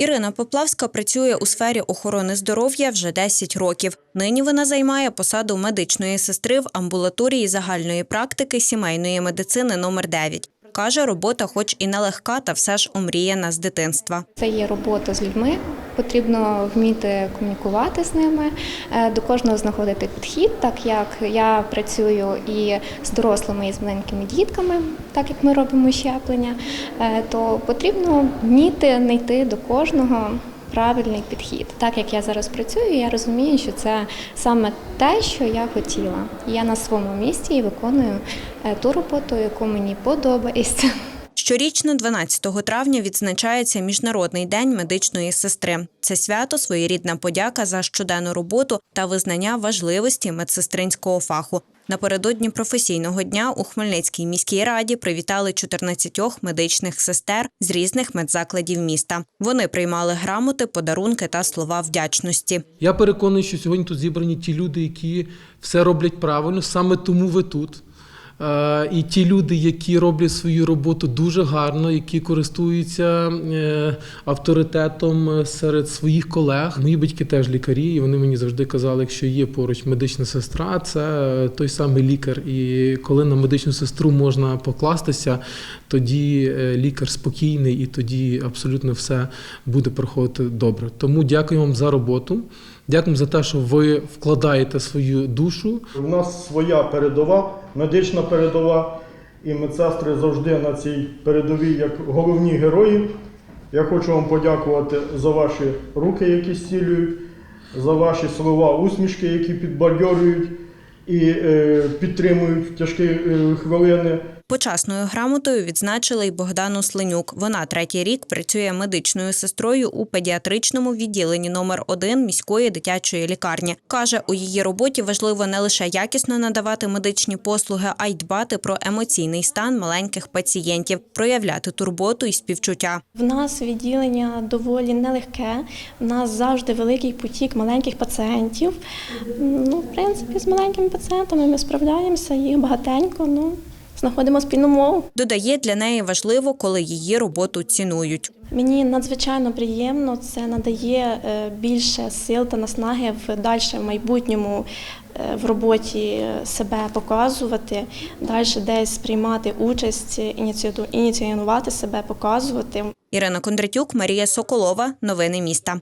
Ірина Поплавська працює у сфері охорони здоров'я вже 10 років. Нині вона займає посаду медичної сестри в амбулаторії загальної практики сімейної медицини номер 9. Каже, робота хоч і нелегка, та все ж омріяна з дитинства. Це є робота з людьми. Потрібно вміти комунікувати з ними, е, до кожного знаходити підхід, так як я працюю і з дорослими, і з маленькими дітками, так як ми робимо щеплення, е, то потрібно вміти знайти до кожного правильний підхід. Так як я зараз працюю, я розумію, що це саме те, що я хотіла. Я на своєму місці і виконую е, ту роботу, яку мені подобається. Щорічно, 12 травня, відзначається Міжнародний день медичної сестри. Це свято своєрідна подяка за щоденну роботу та визнання важливості медсестринського фаху. Напередодні професійного дня у Хмельницькій міській раді привітали 14 медичних сестер з різних медзакладів міста. Вони приймали грамоти, подарунки та слова вдячності. Я переконаний, що сьогодні тут зібрані ті люди, які все роблять правильно, саме тому ви тут. Е, І ті люди, які роблять свою роботу дуже гарно, які користуються е, авторитетом е, серед своїх колег. Мої батьки теж лікарі, і вони мені завжди казали, якщо є поруч медична сестра, це той самий лікар. І коли на медичну сестру можна покластися, тоді лікар спокійний і тоді абсолютно все буде проходити добре. Тому дякую вам за роботу. Дякую за те, що ви вкладаєте свою душу. У нас своя передова, медична передова, і медсестри завжди на цій передовій як головні герої. Я хочу вам подякувати за ваші руки, які зцілюють, за ваші слова, усмішки, які підбадьорюють і е, підтримують в тяжкі е, хвилини. Почасною грамотою відзначили й Богдану Слинюк. Вона третій рік працює медичною сестрою у педіатричному відділенні номер 1 міської дитячої лікарні. Каже, у її роботі важливо не лише якісно надавати медичні послуги, а й дбати про емоційний стан маленьких пацієнтів, проявляти турботу і співчуття. В нас відділення доволі нелегке. У нас завжди великий потік маленьких пацієнтів. Ну, в принципі, з маленькими пацієнтами ми справляємося, їх багатенько. Ну, знаходимо спільну мову. Додає, для неї важливо, коли її роботу цінують. Мені надзвичайно приємно, це надає е, більше сил та наснаги в дальше майбутньому е, в роботі себе показувати, далі десь приймати участь, ініціювати себе, показувати. Ірина Кондратюк, Марія Соколова. Новини міста.